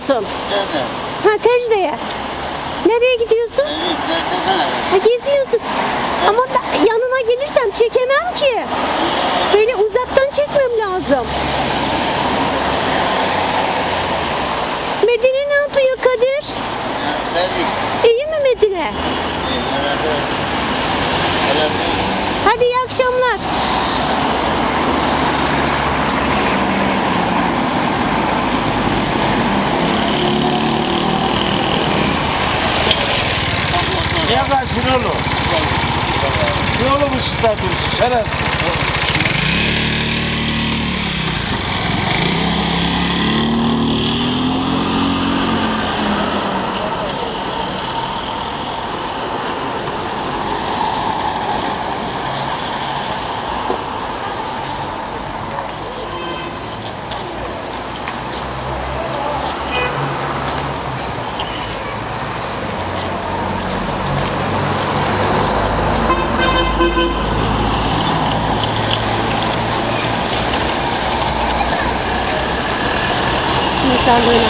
gidiyorsun? Nerede? Ha Tecde'ye. Nereye gidiyorsun? Ha, geziyorsun. Ama ben yanına gelirsem çekemem ki. Böyle uzaktan çekmem lazım. Medine ne yapıyor Kadir? İyi mi Medine? Hadi iyi akşamlar. Niye kaçtın oğlum ışıklar dursun şerefsiz. Mezarlığına.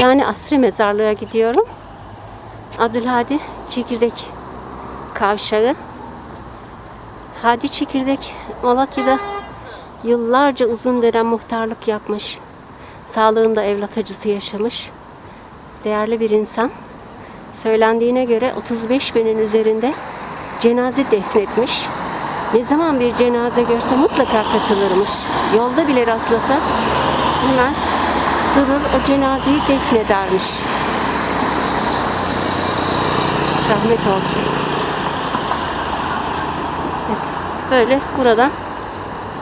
Yani Asri mezarlığa gidiyorum. Abdülhadi Çekirdek kavşağı. Hadi Çekirdek Malatya'da yıllarca uzun dönem muhtarlık yapmış. Sağlığında evlat acısı yaşamış. Değerli bir insan. Söylendiğine göre 35 binin üzerinde cenaze defnetmiş. Ne zaman bir cenaze görse mutlaka katılırmış. Yolda bile rastlasa hemen durur o cenazeyi defnedermiş. Rahmet olsun. Evet, böyle buradan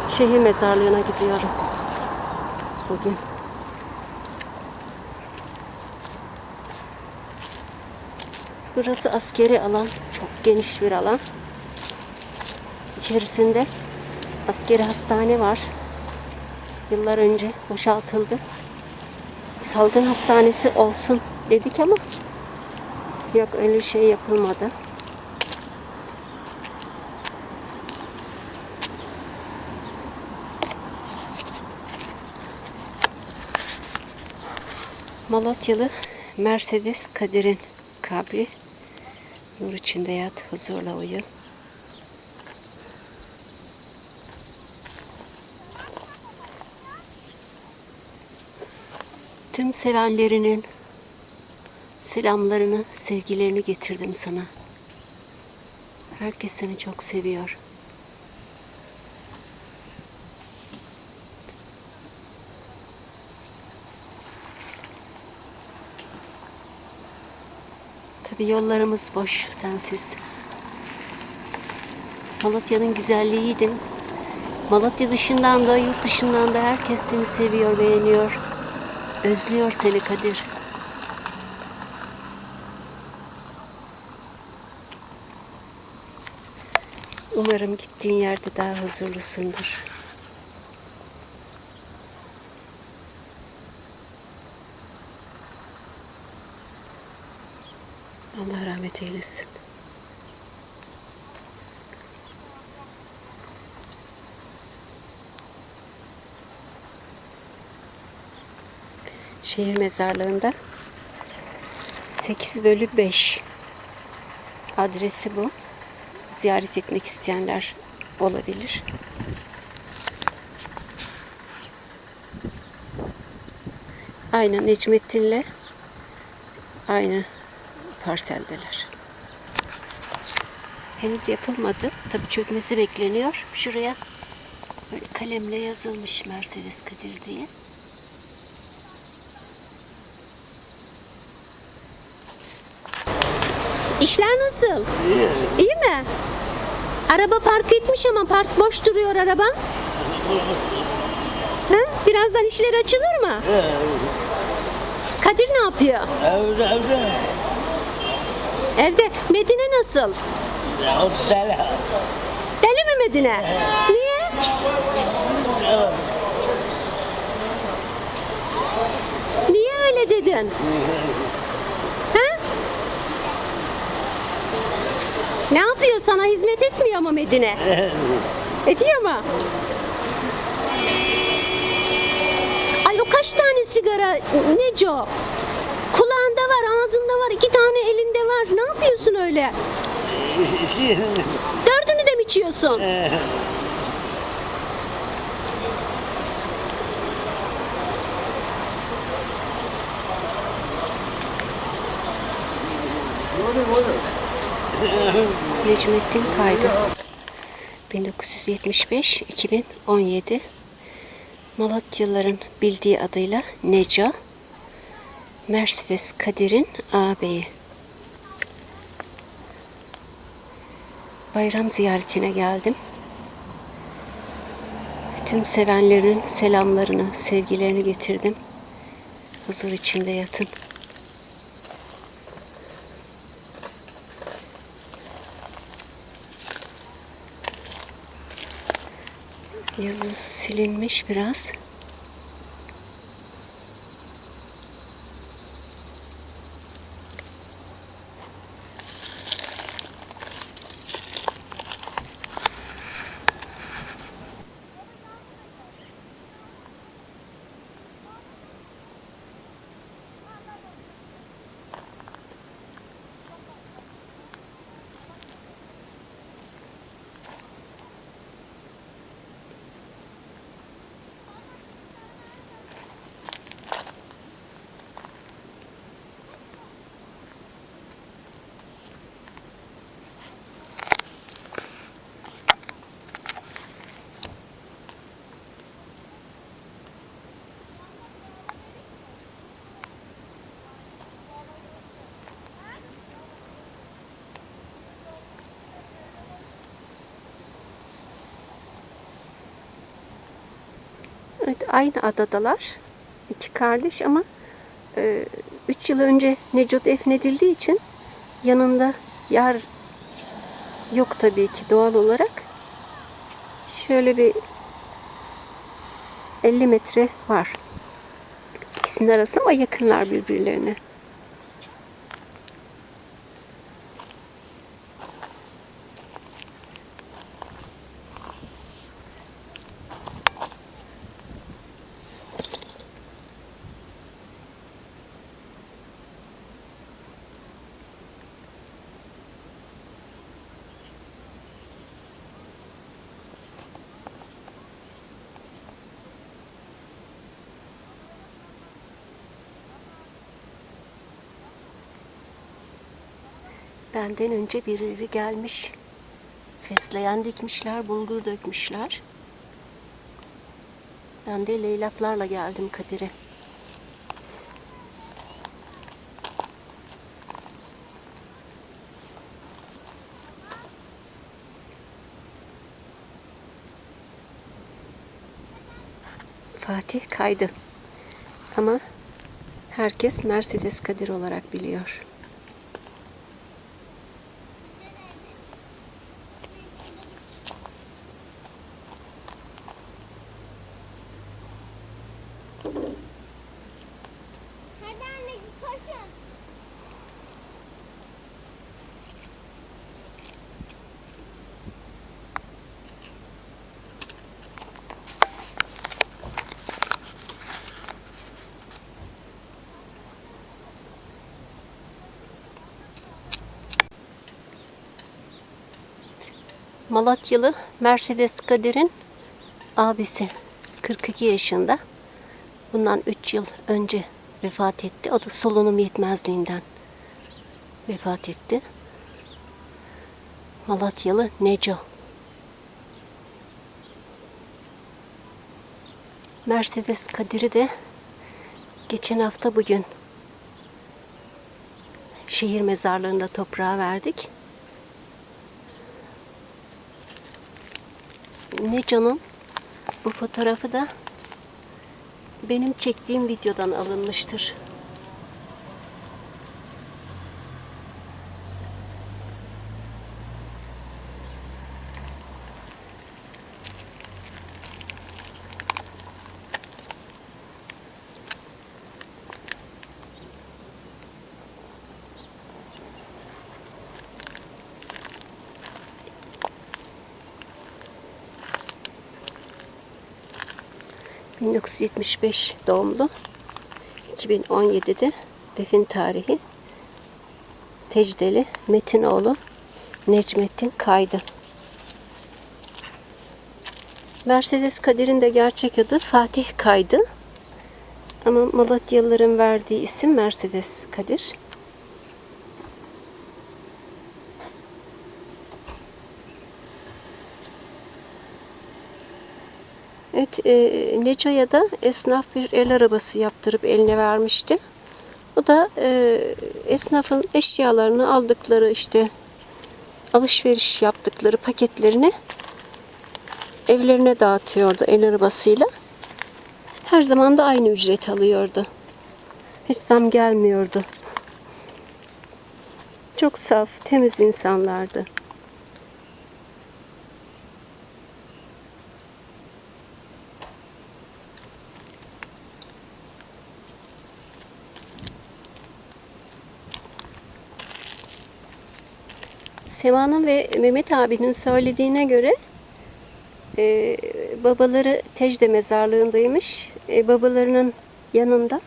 şehir mezarlığına gidiyorum. Bugün. Burası askeri alan. Çok geniş bir alan. İçerisinde askeri hastane var. Yıllar önce boşaltıldı salgın hastanesi olsun dedik ama yok öyle şey yapılmadı. Malatyalı Mercedes Kadir'in kabri nur içinde yat huzurla uyu. Sevenlerinin selamlarını, sevgilerini getirdim sana. Herkes seni çok seviyor. Tabi yollarımız boş sensiz. Malatya'nın güzelliğiydin. Malatya dışından da yurt dışından da herkes seni seviyor, beğeniyor. Özlüyor seni Kadir. Umarım gittiğin yerde daha huzurlusundur. Allah rahmet eylesin. Şehir mezarlığında 8 bölü 5 adresi bu. Ziyaret etmek isteyenler olabilir. Aynı Necmettin'le aynı parseldeler. Henüz yapılmadı. Tabii çökmesi bekleniyor. Şuraya böyle kalemle yazılmış Mercedes Kadir diye. İşler nasıl? İyi. İyi mi? Araba park etmiş ama park boş duruyor araban. Ha? Birazdan işler açılır mı? Kadir ne yapıyor? Evde evde. Evde. Medine nasıl? Deli. Deli mi Medine? Niye? Niye öyle dedin? Ha? Ne yapıyor sana hizmet etmiyor mu Medine? Ediyor mu? Ay o kaç tanesi sigara Neco? Kulağında var, ağzında var, iki tane elinde var. Ne yapıyorsun öyle? Dördünü de mi içiyorsun? Necmettin Kaydı 1975-2017 Malatyalıların bildiği adıyla Neca Mercedes Kadir'in ağabeyi Bayram ziyaretine geldim. Tüm sevenlerin selamlarını, sevgilerini getirdim. Huzur içinde yatın. Yazı silinmiş biraz. Evet, aynı adadalar. İki kardeş ama 3 yıl önce Neco defnedildiği için yanında yer yok tabii ki doğal olarak. Şöyle bir 50 metre var. İkisinin arası ama yakınlar birbirlerine. Benden önce birileri gelmiş. Fesleğen dikmişler, bulgur dökmüşler. Ben de leylaklarla geldim Kadir'e. Fatih kaydı. Ama herkes Mercedes Kadir olarak biliyor. Malatyalı Mercedes Kadir'in abisi 42 yaşında. Bundan 3 yıl önce vefat etti. O da solunum yetmezliğinden vefat etti. Malatyalı Neco. Mercedes Kadir'i de geçen hafta bugün şehir mezarlığında toprağa verdik. Neco'nun bu fotoğrafı da benim çektiğim videodan alınmıştır. ...1975 doğumlu. 2017'de defin tarihi Tecdeli Metinoğlu Necmettin Kaydı. Mercedes Kadir'in de gerçek adı Fatih Kaydı. Ama Malatyalıların verdiği isim Mercedes Kadir. Evet, e, Neco'ya da esnaf bir el arabası yaptırıp eline vermişti. O da e, esnafın eşyalarını aldıkları işte alışveriş yaptıkları paketlerini evlerine dağıtıyordu el arabasıyla. Her zaman da aynı ücret alıyordu. Hiç zam gelmiyordu. Çok saf, temiz insanlardı. Sema'nın ve Mehmet abinin söylediğine göre e, babaları Tecde mezarlığındaymış. E, babalarının yanında